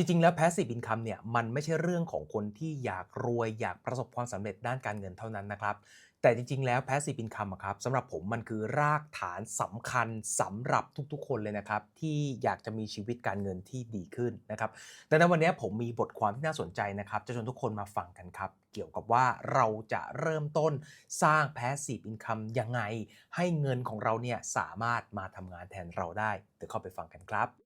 จริง ๆ แล้ว Passive Income เนี่ยมันไม่ใช่เรื่องของคนที่อยากรวยอยากประสบความสำเร็จด้านการเงินเท่านั้นนะครับ แต่จริง ๆ แล้ว Passive Income อะครับสำหรับผมมันคือรากฐานสำคัญสำหรับทุกๆ คนเลยนะครับ ที่อยากจะมีชีวิตการเงินที่ดีขึ้นนะครับดังนั้นวันนี้ผมมีบทความที่น่าสนใจนะครับ จะชวนทุกคนมาฟังกันครับ เกี่ยวกับว่าเราจะเริ่มต้นสร้าง Passive Income ยังไง ให้เงินของเราเนี่ยสามารถมาทำงานแทนเราได้เดี๋ยวเข้าไปฟังกันครับ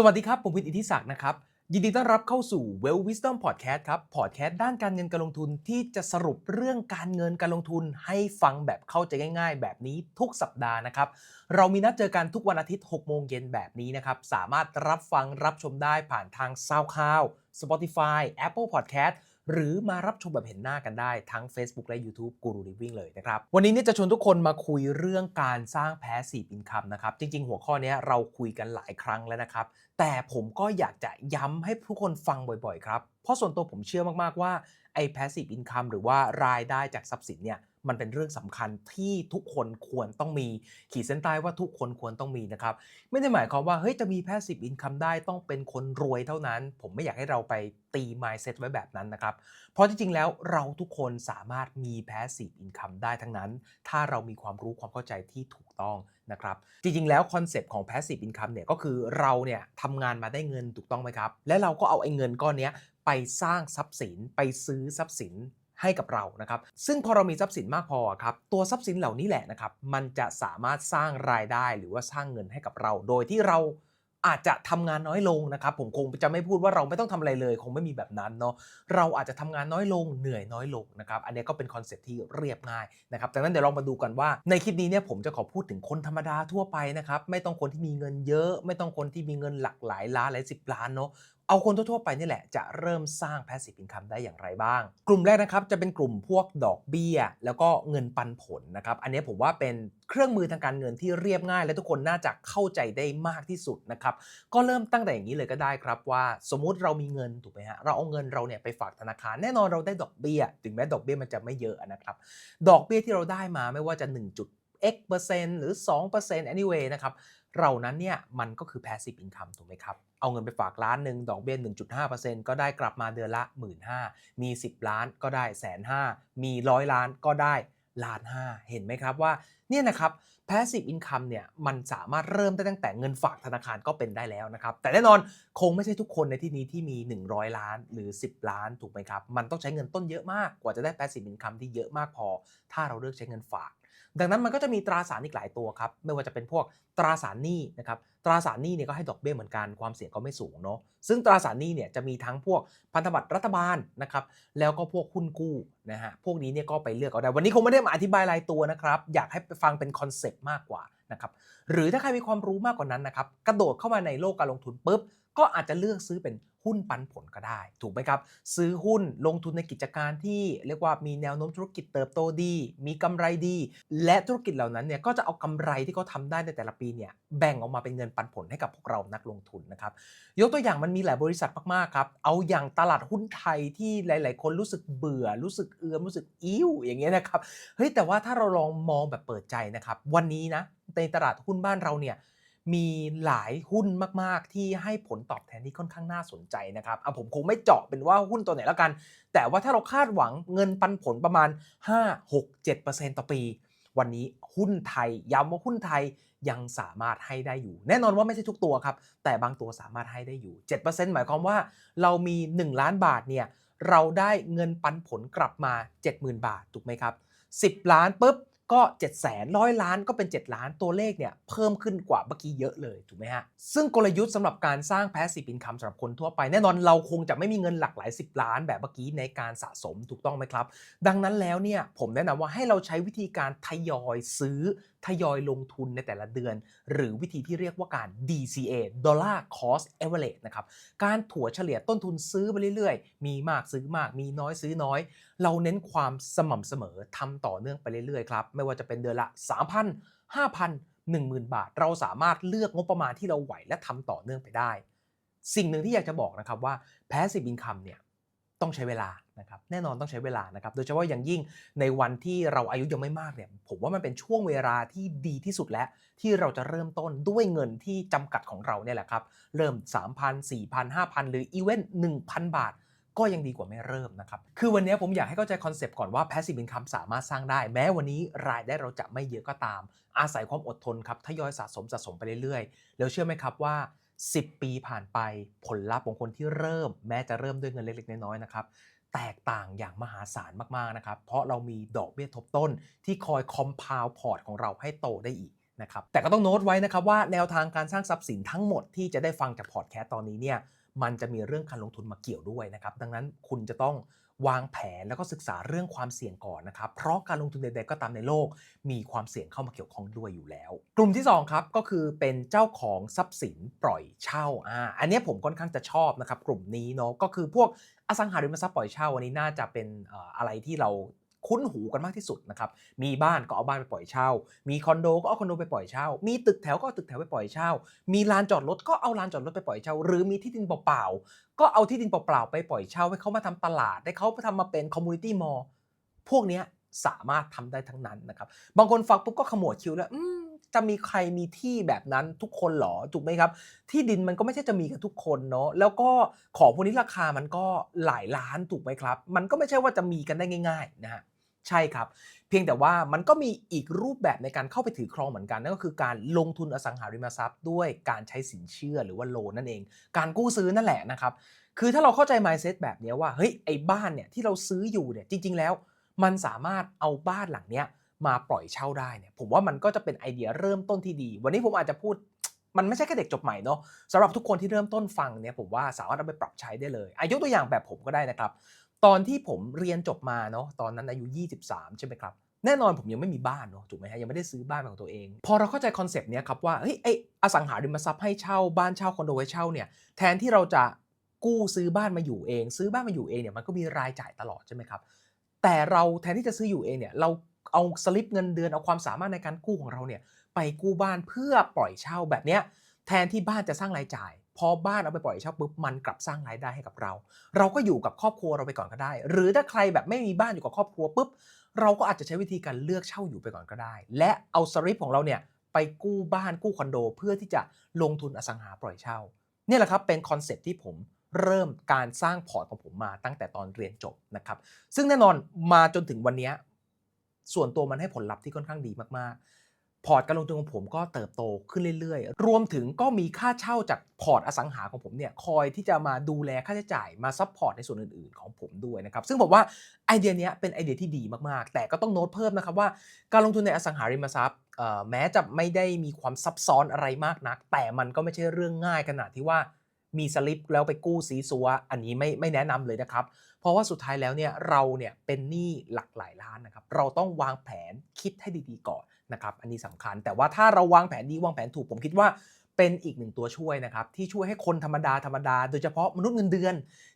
สวัสดีครับ ผมวิทย์อิทธิศักดิ์นะครับ ยินดีต้อนรับเข้าสู่ Well Wisdom Podcast ครับ พอดแคสต์ด้านการเงินการลงทุนที่จะสรุปเรื่องการเงินการลงทุนให้ฟังแบบเข้าใจง่าย ๆ แบบนี้ทุกสัปดาห์นะครับ เรามีนัดเจอกันทุกวันอาทิตย์ 6 โมงเย็นแบบนี้นะครับ สามารถรับฟังรับชมได้ผ่านทาง SoundCloud Spotify Apple Podcast หรือมารับชมแบบเห็นหน้ากันได้ทั้ง Facebook และ YouTube Guru Living เลยนะครับ วันนี้นี่จะชวนทุกคนมาคุยเรื่องการสร้าง Passive Income นะครับ จริง ๆ หัวข้อนี้เราคุยกันหลายครั้งแล้วนะครับ แต่ผมก็อยากจะย้ำให้ทุกคนฟังบ่อยๆ ครับ เพราะส่วนตัวผมเชื่อมากๆว่าไอ้ passive income หรือว่ารายได้จากทรัพย์สินเนี่ย มันเป็นเรื่องสำคัญที่ทุกคนควรต้องมี ขีดเส้นใต้ว่าทุกคนควรต้องมีนะครับ ไม่ได้หมายความว่าเฮ้ยจะมี passive income ได้ต้องเป็นคนรวยเท่านั้น ผมไม่อยากให้เราไปตี mindset ไว้แบบนั้นนะครับ เพราะจริงๆแล้วเราทุกคนสามารถมี passive income ได้ทั้งนั้น ถ้าเรามีความรู้ความเข้าใจที่ถูกต้องนะครับ จริงๆแล้วคอนเซปต์ของ passive income เนี่ยก็คือเราเนี่ยทำงานมาได้เงินถูกต้องไหมครับ และเราก็เอาไอ้เงินก้อนนี้ไปสร้างทรัพย์สินไปซื้อทรัพย์สิน ให้กับเรานะครับ ซึ่งพอเรามีทรัพย์สินมากพอครับ ตัวทรัพย์สินเหล่านี้แหละนะครับ มันจะสามารถสร้างรายได้หรือว่าสร้างเงินให้กับเรา โดยที่เราอาจจะทำงานน้อยลงนะครับ ผมคงจะไม่พูดว่าเราไม่ต้องทำอะไรเลย คงไม่มีแบบนั้นเนาะเราอาจจะทำงานน้อยลงเหนื่อยน้อยลงนะครับอันนี้ก็เป็นคอนเซ็ปที่เรียบง่ายนะครับดังนั้นเดี๋ยวเรามาดูกันว่า ในคลิปนี้เนี่ยผมจะขอพูดถึงคนธรรมดาทั่วไปนะครับไม่ต้องคนที่มีเงินเยอะ ไม่ต้องคนที่มีเงินหลักหลายล้านหลายสิบล้านเนาะ เอาคนทั่วๆไปนี่แหละจะเริ่มสร้าง passive income ได้อย่างไรบ้าง กลุ่มแรกนะครับจะเป็นกลุ่มพวกดอกเบี้ย แล้วก็เงินปันผลนะครับ อันนี้ผมว่าเป็นเครื่องมือทางการเงินที่เรียบง่าย และทุกคนน่าจะเข้าใจได้มากที่สุดนะครับ ก็เริ่มตั้งแต่อย่างนี้เลยก็ได้ครับว่า สมมุติเรามีเงินถูกไหมฮะเราเอาเงินเราเนี่ยไปฝากธนาคารแน่นอนเราได้ดอกเบี้ย ถึงแม้ดอกเบี้ยมันจะไม่เยอะนะครับ ดอกเบี้ยที่เราได้มาไม่ว่าจะ1จุด x เปอร์เซ็นต์หรือ2% anyway นะครับ เรานั้นเนี่ยมันก็คือ passive income ถูกไหมครับ เอาเงินไปฝากล้านหนึ่งดอกเบี้ย1.5%ก็ได้กลับมาเดือนละ 1 5ื่นมี 10 ล้านก็ได้แสนห้ามีร้อยล้านก็ได้ล้านห้าเห็นไหมครับว่าเนี่ยนะครับ passive income เนี่ยมันสามารถเริ่มได้ตั้งแต่เงินฝากธนาคารก็เป็นได้แล้วนะครับ แต่แน่นอนคงไม่ใช่ทุกคนในที่นี้ที่มี 100 ล้านหรือ 10 ล้านถูกไหมครับ มันต้องใช้เงินต้นเยอะมากกว่าจะได้ passive income ที่เยอะมากพอ ถ้าเราเลือกใช้เงินฝาก ดังนั้นมันก็จะมีตราสารอีกหลายตัวครับไม่ว่าจะเป็นพวกตราสารหนี้นะครับตราสารหนี้เนี่ยก็ให้ดอกเบี้ยเหมือนกันความเสี่ยงก็ไม่สูงเนาะซึ่งตราสารหนี้เนี่ยจะมีทั้งพวกพันธบัตรรัฐบาลนะครับแล้วก็พวกหุ้นกู้นะฮะพวกนี้เนี่ยก็ไปเลือกเอาได้วันนี้คงไม่ได้มาอธิบายรายตัวนะครับอยากให้ไปฟังเป็นคอนเซปต์มากกว่านะครับหรือถ้าใครมีความรู้มากกว่านั้นนะครับกระโดดเข้ามาในโลกการลงทุนปุ๊บก็อาจจะเลือกซื้อเป็น หุ้นปันผลก็ได้ ถูกไหมครับ ซื้อหุ้นลงทุนในกิจการที่เรียกว่ามีแนวโน้มธุรกิจเติบโตดี มีกำไรดี และธุรกิจเหล่านั้นเนี่ยก็จะเอากำไรที่เขาทาได้ในแต่ละปีเนี่ยแบ่งออกมาเป็นเงินปันผลให้กับพวกเรานักลงทุนนะครับยกตัวอย่างมันมีหลายบริษัทมากๆครับเอาอย่างตลาดหุ้นไทยที่หลาย ๆ คนรู้สึกเบื่อ รู้สึกเอือมรู้สึกอิ่วอย่างเงี้ยนะครับเฮ้ยแต่ว่าถ้าเราลองมองแบบเปิดใจนะครับวันนี้นะในตลาดหุ้นบ้านเราเนี่ย มีหลายหุ้นมาก ๆ ที่ให้ผลตอบแทนที่ค่อนข้างน่าสนใจนะครับเอาผมคงไม่เจาะเป็นว่าหุ้นตัวไหนแล้วกัน แต่ว่าถ้าเราคาดหวังเงินปันผลประมาณ 5 6 7%ต่อปี วันนี้หุ้นไทยย้ำว่าหุ้นไทยยังสามารถให้ได้อยู่ แน่นอนว่าไม่ใช่ทุกตัวครับ แต่บางตัวสามารถให้ได้อยู่ 7%หมายความว่าเรามี 1 ล้านบาทเนี่ยเราได้เงินปันผลกลับมา 70,000 บาทถูกไหมครับ 10 ล้านปุ๊บ ก็7 0 0 0 0ร้อยล้านก็เป็น 7 ล้านตัวเลขเนี่ยเพิ่มขึ้นกว่าเมื่อกี้เยอะเลยถูกไหมฮะ ซึ่งกลยุทธ์สำหรับการสร้างแพสซีฟินคัมสำหรับคนทั่วไป แน่นอนเราคงจะไม่มีเงินหลักหลาย 10 ล้านแบบเมื่อกี้ในการสะสมถูกต้องไหมครับ ดังนั้นแล้วเนี่ยผมแนะนำว่าให้เราใช้วิธีการทยอยซื้อทยอยลงทุนในแต่ละเดือน หรือวิธีที่เรียกว่าการ DCA Dollar Cost Average นะครับ การถัวเฉลี่ยต้นทุนซื้อไปเรื่อยๆ มีมากซื้อมาก มีน้อยซื้อน้อย เราเน้นความสม่ำเสมอทำต่อเนื่องไปเรื่อยๆ ครับ ไม่ว่าจะเป็นเดือนละ 3,000 5,000 10,000 บาท เราสามารถเลือกงบประมาณที่เราไหวและทำต่อเนื่องไปได้ สิ่งหนึ่งที่อยากจะบอกนะครับว่า passive income เนี่ยต้องใช้เวลา นะครับแน่นอนต้องใช้เวลานะครับโดยเฉพาะอย่างยิ่งในวันที่เราอายุยังไม่มากเนี่ยผมว่ามันเป็นช่วงเวลาที่ดีที่สุดแล้ว ที่เราจะเริ่มต้นด้วยเงินที่จำกัดของเราเนี่ยแหละครับเริ่ม 3,000 4,000 5,000 หรืออีเวนต์1,000 บาท ก็ยังดีกว่าไม่เริ่มนะครับคือวันนี้ผมอยากให้เข้าใจคอนเซปต์ก่อนว่า passive income สามารถสร้างได้ แม้วันนี้รายได้เราจะไม่เยอะก็ตาม อาศัยความอดทนครับทยอยสะสมสะสมไปเรื่อยๆ แล้วเชื่อไหมครับว่า10 ปีผ่านไปผลลัพธ์ของคนที่เริ่ม แม้จะเริ่มด้วยเงินเล็กๆ น้อยๆ นะครับ แตกต่างอย่างมหาศาลมากๆนะครับ เพราะเรามีดอกเบี้ยทบต้นที่คอยคอมพาวพอร์ตของเราให้โตได้อีกนะครับแต่ก็ต้องโน้ตไว้นะครับว่าแนวทางการสร้างทรัพย์สินทั้งหมดที่จะได้ฟังจากพอร์ตแคสตตอนนี้เนี่ยมันจะมีเรื่องการลงทุนมาเกี่ยวด้วยนะครับ ดังนั้นคุณจะต้อง วางแผนแล้วก็ศึกษาเรื่องความเสี่ยงก่อนนะครับ เพราะการลงทุนใดๆก็ตามในโลก มีความเสี่ยงเข้ามาเกี่ยวข้องด้วยอยู่แล้ว กลุ่มที่สองครับก็คือเป็นเจ้าของทรัพย์สินปล่อยเช่าอ่าอันนี้ผมค่อนข้างจะชอบนะครับกลุ่มนี้เนาะก็คือพวกอสังหาริมทรัพย์ปล่อยเช่าอันนี้น่าจะเป็นอะไรที่เรา คุ้นหูกันมากที่สุดนะครับมีบ้านก็เอาบ้านไปปล่อยเช่า มีคอนโดก็เอาคอนโดไปปล่อยเช่า มีตึกแถวก็เอาตึกแถวไปปล่อยเช่า มีลานจอดรถก็เอาลานจอดรถไปปล่อยเช่า หรือมีที่ดินเปล่าๆก็เอาที่ดินเปล่าๆไปปล่อยเช่าให้เขามาทำตลาดให้เขาไปทำมาเป็นคอมมูนิตี้มอลล์พวกนี้สามารถทำได้ทั้งนั้นนะครับบางคนฟังปุ๊บก็ขมวดคิ้วแล้วจะมีใครมีที่แบบนั้นทุกคนเหรอถูกไหมครับ ที่ดินมันก็ไม่ใช่จะมีกันทุกคนเนาะแล้วก็ของพวกนี้ราคามันก็หลายล้านถูกไหมครับ มันก็ไม่ใช่ว่าจะมีกันได้ง่าย ๆ นะฮะ ใช่ครับ เพียงแต่ว่ามันก็มีอีกรูปแบบในการเข้าไปถือครองเหมือนกันนั่นก็คือการลงทุนอสังหาริมทรัพย์ ด้วยการใช้สินเชื่อหรือว่าโลนนั่นเอง การกู้ซื้อนั่นแหละนะครับคือถ้าเราเข้าใจ mindset แบบนี้ว่าเฮ้ยไอ้บ้านเนี่ยที่เราซื้ออยู่เนี่ยจริง ๆ แล้ว มันสามารถเอาบ้านหลังเนี้ยมาปล่อยเช่าได้เนี่ยผมว่ามันก็จะเป็นไอเดียเริ่มต้นที่ดี วันนี้ผมอาจจะพูดมันไม่ใช่แค่เด็กจบใหม่เนาะสำหรับทุกคนที่เริ่มต้นฟังเนี่ยผมว่าสามารถเอาไปปรับใช้ได้เลยอายุตัวอย่างแบบผมก็ได้นะครับ ตอนที่ผมเรียนจบมาเนาะตอนนั้นอายุ 23 ใช่ไหมครับ แน่นอนผมยังไม่มีบ้านเนาะถูกไหมฮะยังไม่ได้ซื้อบ้านของตัวเอง พอเราเข้าใจคอนเซปต์เนี้ยครับว่าเฮ้ยไออสังหาริมทรัพย์ให้เช่าบ้านเช่าคอนโดให้เช่าเนี่ยแทนที่เราจะกู้ซื้อบ้านมาอยู่เอง ซื้อบ้านมาอยู่เองเนี่ยมันก็มีรายจ่ายตลอดใช่ไหมครับแต่เราแทนที่จะซื้ออยู่เองเนี่ยเราเอาสลิปเงินเดือนเอาความสามารถในการกู้ของเราเนี่ยไปกู้บ้านเพื่อปล่อยเช่าแบบเนี้ยแทนที่บ้านจะสร้างรายจ่าย พอบ้านเอาไปปล่อยเช่าปุ๊บมันกลับสร้างรายได้ให้กับเรา เราก็อยู่กับครอบครัวเราไปก่อนก็ได้ หรือถ้าใครแบบไม่มีบ้านอยู่กับครอบครัวปุ๊บเราก็อาจจะใช้วิธีการเลือกเช่าอยู่ไปก่อนก็ได้ และเอาสลิปของเราเนี่ยไปกู้บ้านกู้คอนโด เพื่อที่จะลงทุนอสังหาปล่อยเช่าเนี่ยแหละครับเป็นคอนเซ็ปต์ที่ผมเริ่มการสร้างพอร์ตของผมมาตั้งแต่ตอนเรียนจบนะครับ ซึ่งแน่นอนมาจนถึงวันนี้ส่วนตัวมันให้ผลลัพธ์ที่ค่อนข้างดีมากๆ พอร์ตการลงทุนของผมก็เติบโตขึ้นเรื่อยๆ รวมถึงก็มีค่าเช่าจากพอร์ตอสังหาของผมเนี่ยคอยที่จะมาดูแลค่าใช้จ่ายมาซัพพอร์ตในส่วนอื่นๆ ของผมด้วยนะครับ ซึ่งผมว่าไอเดียนี้เป็นไอเดียที่ดีมากๆ แต่ก็ต้องโน้ตเพิ่มนะครับว่า การลงทุนในอสังหาริมทรัพย์แม้จะไม่ได้มีความซับซ้อนอะไรมากนัก แต่มันก็ไม่ใช่เรื่องง่ายขนาดที่ว่ามีสลิปแล้วไปกู้ซีซัวอันนี้ไม่ไม่แนะนำเลยนะครับ เพราะว่าสุดท้ายแล้วเนี่ยเราเนี่ยเป็นหนี้หลักหลายล้านนะครับ เราต้องวางแผนคิดให้ดีๆก่อน นะครับอันนี้สำคัญ แต่ว่าถ้าเราวางแผนดีวางแผนถูกผมคิดว่าเป็นอีกหนึ่งตัวช่วยนะครับ ที่ช่วยให้คนธรรมดาธรรมดา โดยเฉพาะมนุษย์เงินเดือน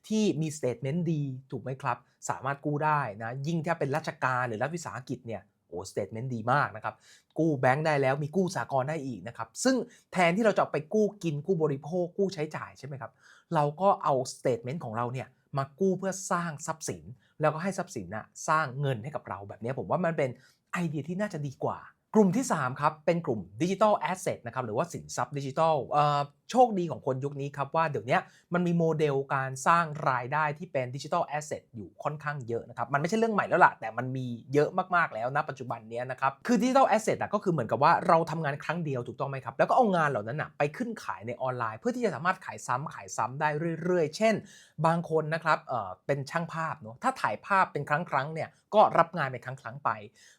ที่มีสเตทเมนต์ดีถูกไหมครับ สามารถกู้ได้นะ ยิ่งถ้าเป็นราชการหรือรัฐวิสาหกิจเนี่ยโอ้สเตทเมนต์ดีมากนะครับ กู้แบงค์ได้แล้วมีกู้สากลได้อีกนะครับ ซึ่งแทนที่เราจะไปกู้กินกู้บริโภค กู้ใช้จ่ายใช่ไหมครับ เราก็เอาสเตทเมนต์ของเราเนี่ยมากู้เพื่อสร้างทรัพย์สิน แล้วก็ให้ทรัพย์สินนะสร้างเงินให้กับเราแบบนี้ผมว่ามันเป็นไอเดียที่น่าจะดีกว่า กลุ่มที่ 3 ครับ เป็นกลุ่มดิจิทัลแอสเซทนะครับหรือว่าสินทรัพย์ดิจิทัลโชคดีของคนยุคนี้ครับ ว่าเดี๋ยวนี้มันมีโมเดลการสร้างรายได้ที่เป็นดิจิทัลแอสเซทอยู่ค่อนข้างเยอะนะครับ มันไม่ใช่เรื่องใหม่แล้วล่ะ แต่มันมีเยอะมาก ๆ แล้วนะปัจจุบันนี้นะครับ คือดิจิทัลแอสเซทก็คือเหมือนกับว่าเราทำงานครั้งเดียวถูกต้องไหมครับ แล้วก็เอางานเหล่านั้นนะไปขึ้นขายในออนไลน์ เพื่อที่จะสามารถขายซ้ำขายซ้ำได้เรื่อย ๆ เช่น บางคนนะครับเเป็นช่างภาพเนาะถ้าถ่ายภาพเป็นครั้งๆเนี่ยก็รับงานเป็นครั้งๆไป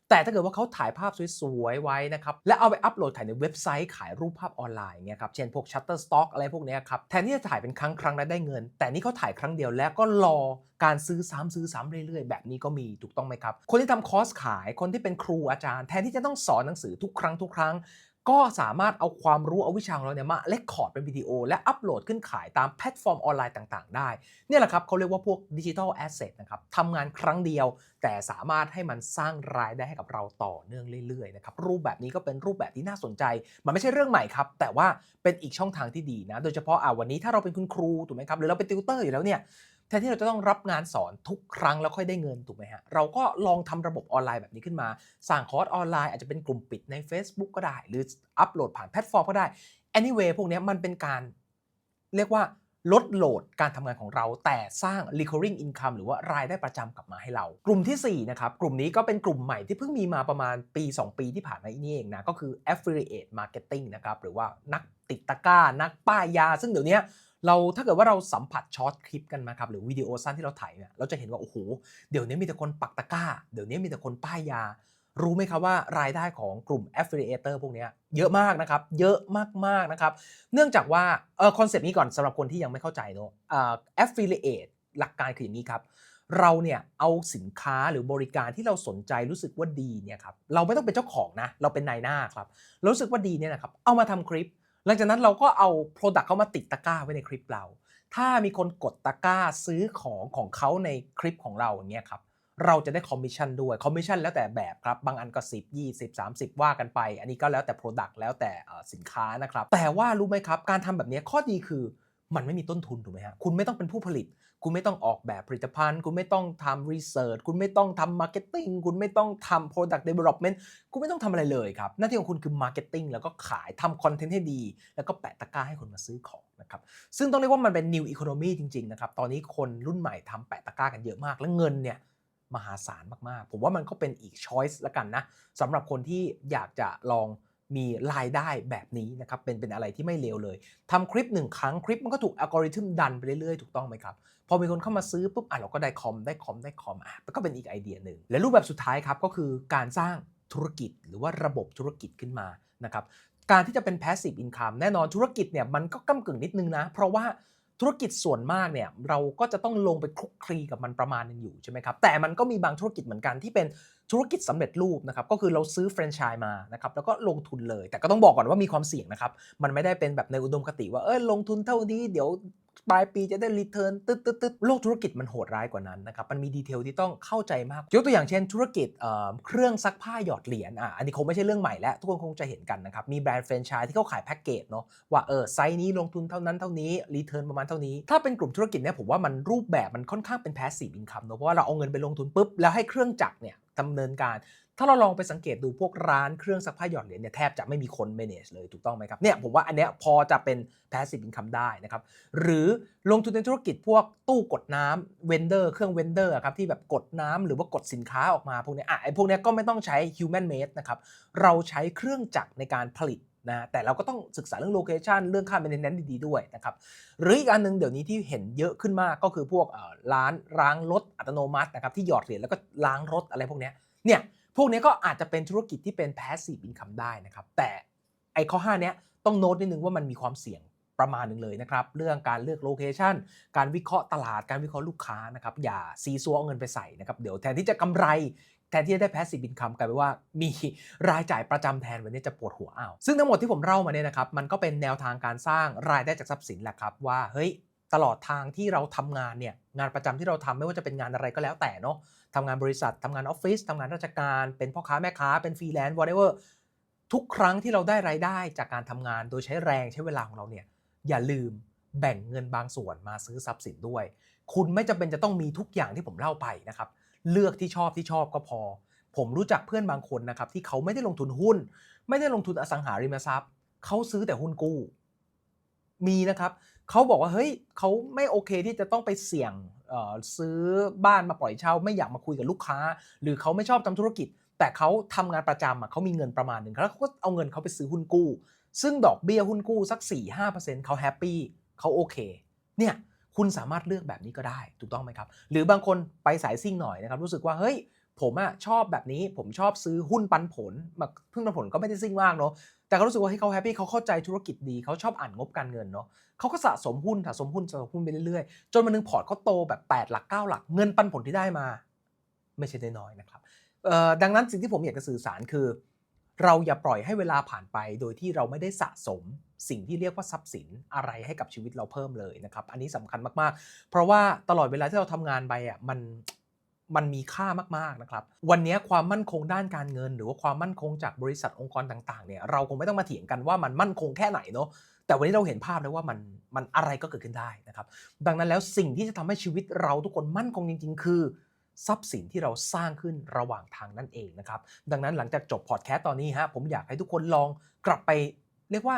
แต่ถ้าเกิดว่าเขาถ่ายภาพสวยๆไว้นะครับและเอาไปอัปโหลดขายในเว็บไซต์ขายรูปภาพออนไลน์เงี้ยครับเช่นพวก Shutterstock อะไรพวกนี้ครับแทนที่จะถ่ายเป็นครั้งครั้งแล้วได้เงิน แต่นี่เขาถ่ายครั้งเดียวแล้วก็รอการซื้อซ้ำซื้อซ้ำเรื่อยๆ แบบนี้ก็มีถูกต้องไหมครับ คนที่ทำคอร์สขายคนที่เป็นครูอาจารย์ แทนที่จะต้องสอนหนังสือทุกครั้งทุกครั้ง ก็สามารถเอาความรู้เอาวิชาของเราเนี่ยมาเลคคอร์ดเป็นวิดีโอ และอัปโหลดขึ้นขายตามแพลตฟอร์มออนไลน์ต่างๆ ได้ เนี่ยแหละครับเขาเรียกว่าพวกดิจิทัลแอสเซทนะครับทำงานครั้งเดียว แต่สามารถให้มันสร้างรายได้ให้กับเราต่อเนื่องเรื่อยๆนะครับรูปแบบนี้ก็เป็นรูปแบบที่น่าสนใจ มันไม่ใช่เรื่องใหม่ครับ แต่ว่าเป็นอีกช่องทางที่ดีนะโดยเฉพาะอ่าวันนี้ถ้าเราเป็นคุณครูถูกไหมครับหรือเราเป็นติวเตอร์อยู่แล้วเนี่ย ททนที่เราจะต้องรับงานสอนทุกครั้งแล้วค่อยได้เงินถูกไหมฮะ เราก็ลองทำระบบออนไลน์แบบนี้ขึ้นมา สั่งคอร์สออนไลน์อาจจะเป็นกลุ่มปิดใน Facebook ก็ได้ หรืออัปโหลดผ่านแพลตฟอร์มก็ได้ anyway พวกนี้มันเป็นการเรียกว่าลดโหลดการทำงานของเราแต่สร้าง recurring income หรือว่ารายได้ประจำกลับมาให้เรา กลุ่มทีสี่4 นะครับ กลุ่มนี้ก็เป็นกลุ่มใหม่ที่เพิ่งมีมาประมาณปี 2 ปีที่ผ่านมานี่เองนะ ก็คือ affiliate marketing นะครับ หรือว่านักติดตะกร้า นักป้ายยา ซึ่งเดี๋ยวนี้ เราถ้าเกิดว่าเราสัมผัสช็อตคลิปกันมาครับหรือวิดีโอสั้นที่เราถ่ายเนี่ยเราจะเห็นว่าโอ้โหเดี๋ยวนี้มีแต่คนปักตะกร้า เดี๋ยวนี้มีแต่คนป้ายยา รู้ไหมครับว่ารายได้ของกลุ่ม affiliator พวกนี้เยอะมากนะครับ เยอะมากๆนะครับ เนื่องจากว่าเออคอนเซปต์นี้ก่อนสำหรับคนที่ยังไม่เข้าใจเนอะเอ่า affiliate หลักการคืออย่างนี้ครับเราเนี่ยเอาสินค้าหรือบริการที่เราสนใจรู้สึกว่าดีเนี่ยครับเราไม่ต้องเป็นเจ้าของนะเราเป็นนายหน้าครับรารู้สึกว่าดีเนี่ยนะครับเอามาทำคลิป หลังจากนั้นเราก็เอา Product เข้ามาติดตะกร้าไว้ในคลิปเรา ถ้ามีคนกดตะกร้าซื้อของของเขาในคลิปของเราอย่างเงี้ยครับเราจะได้คอมมิชชั่นด้วยคอมมิชชั่นแล้วแต่แบบครับ บางอันก็ 10 20 30 ว่ากันไป อันนี้ก็แล้วแต่ Product แล้วแต่สินค้านะครับ แต่ว่ารู้ไหมครับ การทำแบบนี้ข้อดีคือมันไม่มีต้นทุนถูกไหมฮะคุณไม่ต้องเป็นผู้ผลิต คุณไม่ต้องออกแบบผลิตภัณฑ์ คุณไม่ต้องทำรีเสิร์ชคุณไม่ต้องทำมาร์เก็ตติ้งคุณไม่ต้องทำ Product Development คุณไม่ต้องทำอะไรเลยครับ หน้าที่ของคุณคือมาร์เก็ตติ้งแล้วก็ขายทำคอนเทนต์ให้ดี แล้วก็แปะตะกร้าให้คนมาซื้อของนะครับซึ่งต้องเรียกว่ามันเป็น new economy จริงๆนะครับตอนนี้คนรุ่นใหม่ทำแปะตะกร้ากันเยอะมาก และเงินเนี่ยมหาศาลมากๆ ผมว่ามันก็เป็นอีกช้อยส์ละกันนะสำหรับคนที่อยากจะลอง มีรายได้แบบนี้นะครับเป็นเป็นอะไรที่ไม่เลวเลยทำคลิปหนึ่งครั้งคลิปมันก็ถูกอัลกอริทึมดันไปเรื่อยๆ ถูกต้องไหมครับ พอมีคนเข้ามาซื้อปุ๊บอะเราก็ได้คอมได้คอมได้คอมอะก็เป็นอีกไอเดียหนึ่งและรูปแบบสุดท้ายครับก็คือการสร้างธุรกิจหรือว่าระบบธุรกิจขึ้นมานะครับการที่จะเป็น passive income แน่นอนธุรกิจเนี่ยมันก็ก้ากึ่งนิดนึงนะ เพราะว่าธุรกิจส่วนมากเนี่ยเราก็จะต้องลงไปคลุกคลีกับมันประมาณนึงอยู่ใช่ไหมครับแต่มันก็มีบางธุรกิจเหมือนกันที่เป็น ธุรกิจสำเร็จรูปนะครับก็คือเราซื้อแฟรนไชส์มานะครับแล้วก็ลงทุนเลย แต่ก็ต้องบอกก่อนว่ามีความเสี่ยงนะครับมันไม่ได้เป็นแบบในอุดมคติว่าเออลงทุนเท่านี้เดี๋ยวปลายปีจะได้รีเทิร์นตึ๊ดตึ๊ดตึ๊ดโลกธุรกิจมันโหดร้ายกว่านั้นนะครับ มันมีดีเทลที่ต้องเข้าใจมาก ยกตัวอย่างเช่นธุรกิจเเครื่องซักผ้าหยอดเหรียญอะอันนี้คงไม่ใช่เรื่องใหม่แล้ว ทุกคนคงจะเห็นกันนะครับ มีแบรนด์แฟรนไชส์ที่เขาขายแพ็กเกจเนาะว่าเออไซส์นี้ลงทุนเท่านั้นเท่านี้รีเทิร์นประมาณเท่านี้ ถ้าเป็นกลุ่มธุรกิจเนี่ยผมว่ามันรูปแบบมันค่อนข้างเป็น passive income เนาะเพราะว่าเราเอาเงินไปลงทุนปุ๊บแล้วให้เครื่องจักรเนี่ย ดำเนินการ ถ้าเราลองไปสังเกตดูพวกร้านเครื่องซักผ้าหยอดเหรียญเนี่ยแทบจะไม่มีคน manage เลยถูกต้องไหมครับเนี่ยผมว่าอันเนี้ยพอจะเป็น passive income ได้นะครับหรือลงทุนในธุรกิจพวกตู้กดน้ำเวนเดอร์เครื่องเวนเดอร์ครับที่แบบกดน้ำหรือว่ากดสินค้าออกมาพวกนี้อะไอ้พวกนี้ก็ไม่ต้องใช้ human made นะครับเราใช้เครื่องจักรในการผลิต นะแต่เราก็ต้องศึกษาเรื่องโลเคชันเรื่องค่า maintenance ดีๆด้วยนะครับหรืออีกอันหนึงเดี๋ยวนี้ที่เห็นเยอะขึ้นมากก็คือพวกร้านล้างรถอัตโนมัตินะครับที่หยอดเหรียญแล้วก็ล้างรถอะไรพวกนี้เนี่ยพวกนี้ก็อาจจะเป็นธุรกิจที่เป็น passive income ได้นะครับแต่ไอ้ข้อ5เนี้ยต้องโน้ตนิดนึงว่ามันมีความเสี่ยงประมาณหนึ่งเลยนะครับเรื่องการเลือกโลเคชันการวิเคราะห์ตลาดการวิเคราะห์ลูกค้านะครับอย่าซีซัวเอาเงินไปใส่นะครับเดี๋ยวแทนที่จะกำไร แทนที่จะได้ passive income กลายเป็นว่ามีรายจ่ายประจำแทนวันนี้จะปวดหัวอ้าวซึ่งทั้งหมดที่ผมเล่ามาเนี่ยนะครับมันก็เป็นแนวทางการสร้างรายได้จากทรัพย์สินแหละครับว่าเฮ้ยตลอดทางที่เราทำงานเนี่ยงานประจำที่เราทำไม่ว่าจะเป็นงานอะไรก็แล้วแต่เนาะทำงานบริษัททำงานออฟฟิศทำงานราชการเป็นพ่อค้าแม่ค้าเป็นฟรีแลนซ์ whatever ทุกครั้งที่เราได้รายได้จากการทำงานโดยใช้แรงใช้เวลาของเราเนี่ยอย่าลืมแบ่งเงินบางส่วนมาซื้อทรัพย์สินด้วย คุณไม่จำเป็นจะต้องมีทุกอย่างที่ผมเล่าไปนะครับ เลือกที่ชอบที่ชอบก็พอ ผมรู้จักเพื่อนบางคนนะครับที่เขาไม่ได้ลงทุนหุ้น ไม่ได้ลงทุนอสังหาริมทรัพย์ เขาซื้อแต่หุ้นกู้ มีนะครับเขาบอกว่าเฮ้ยเขาไม่โอเคที่จะต้องไปเสี่ยงซื้อบ้านมาปล่อยเช่า ไม่อยากมาคุยกับลูกค้า หรือเขาไม่ชอบทำธุรกิจ แต่เขาทำงานประจำอะเขามีเงินประมาณหนึ่งแล้วเขาก็เอาเงินเขาไปซื้อหุ้นกู้ ซึ่งดอกเบี้ยหุ้นกู้สัก 4-5%เขาแฮปปี้เขาโอเค เนี่ย คุณสามารถเลือกแบบนี้ก็ได้ถูกต้องไหมครับ หรือบางคนไปสายซิ่งหน่อยนะครับรู้สึกว่าเฮ้ยผมอะชอบแบบนี้ผมชอบซื้อหุ้นปันผลมาพึ่งปันผลก็ไม่ได้ซิ่งมากเนาะแต่เขารู้สึกว่าให้เขาแฮปปี้เขาเข้าใจธุรกิจดีเขาชอบอ่านงบการเงินเนาะเขาก็สะสมหุ้นสะสมหุ้นสะสมหุ้นไปเรื่อยๆ จนวันหนึงพอร์ตเขาโตแบบ 8 หลัก 9 หลักเงินปันผลที่ได้มา ไม่ใช่น้อยๆนะครับดังนั้นสิ่งที่ผมอยากจะสื่อสารคือ เราอย่าปล่อยให้เวลาผ่านไปโดยที่เราไม่ได้สะสม สิ่งที่เรียกว่าทรัพย์สินอะไรให้กับชีวิตเราเพิ่มเลยนะครับ อันนี้สำคัญมากๆ เพราะว่าตลอดเวลาที่เราทำงานไปอะมันมันมีค่ามากๆนะครับ วันนี้ความมั่นคงด้านการเงิน หรือว่าความมั่นคงจากบริษัทองค์กรต่างๆเนี่ยเราคงไม่ต้องมาเถียงกันว่ามันมั่นคงแค่ไหนเนาะแต่วันนี้เราเห็นภาพแล้วว่ามันมันอะไรก็เกิดขึ้นได้นะครับ ดังนั้นแล้วสิ่งที่จะทำให้ชีวิตเราทุกคนมั่นคงจริง ๆ คือทรัพย์สินที่เราสร้างขึ้นระหว่างทางนั่นเองนะครับ ดังนั้นหลังจากจบพอดแคสต์ตอนนี้ฮะผมอยากให้ทุกคนลองกลับไปเรียกว่า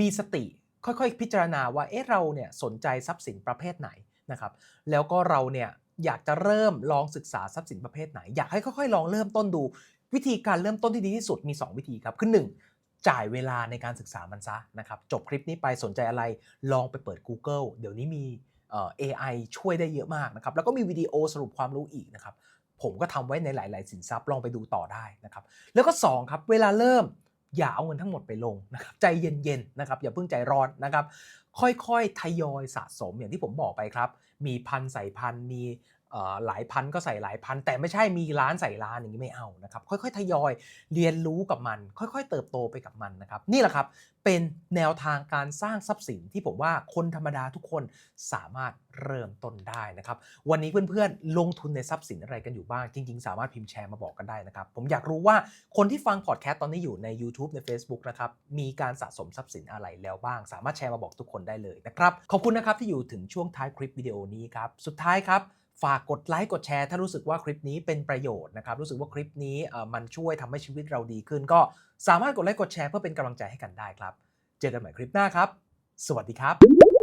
มีสติค่อยๆ พิจารณาว่าเอ๊ะเราเนี่ยสนใจทรัพย์สินประเภทไหนนะครับ แล้วก็เราเนี่ยอยากจะเริ่มลองศึกษาทรัพย์สินประเภทไหน อยากให้ค่อยๆ ลองเริ่มต้นดู วิธีการเริ่มต้นที่ดีที่สุดมี 2 วิธีครับคือ1จ่ายเวลาในการศึกษามันซะนะครับ จบคลิปนี้ไปสนใจอะไรลองไปเปิด Google เดี๋ยวนี้มีเอ่อ AI ช่วยได้เยอะมากนะครับ แล้วก็มีวิดีโอสรุปความรู้อีกนะครับ ผมก็ทำไว้ในหลาย ๆ สินทรัพย์ลองไปดูต่อได้นะครับ แล้วก็2ครับเวลาเริ่ม อย่าเอาเงินทั้งหมดไปลงนะครับใจเย็นๆนะครับอย่าเพิ่งใจร้อนนะครับค่อยๆทยอยสะสมอย่างที่ผมบอกไปครับ มีพันใส่พันมี หลายพันก็ใส่หลายพัน แต่ไม่ใช่มีล้านใส่ล้านอย่างนี้ไม่เอานะครับ ค่อยๆทยอยเรียนรู้กับมัน ค่อยๆ เติบโตไปกับมันนะครับ นี่แหละครับเป็นแนวทางการสร้างทรัพย์สินที่ผมว่าคนธรรมดาทุกคนสามารถเริ่มต้นได้นะครับ วันนี้เพื่อนๆลงทุนในทรัพย์สินอะไรกันอยู่บ้าง จริง ๆ สามารถพิมพ์แชร์มาบอกกันได้นะครับ ผมอยากรู้ว่าคนที่ฟังพอดแคสต์ตอนนี้อยู่ใน YouTube ใน Facebook นะครับมีการสะสมทรัพย์สินอะไรแล้วบ้าง สามารถแชร์มาบอกทุกคนได้เลยนะครับขอบคุณนะครับที่อยู่ถึงช่วงท้ายคลิปวิดีโอนี้ครับสุดท้ายครับ ฝากกดไลค์กดแชร์ ถ้ารู้สึกว่าคลิปนี้เป็นประโยชน์นะครับรู้สึกว่าคลิปนี้มันช่วยทำให้ชีวิตเราดีขึ้น ก็สามารถกดไลค์กดแชร์เพื่อเป็นกำลังใจให้กันได้ครับ เจอกันใหม่คลิปหน้าครับ สวัสดีครับ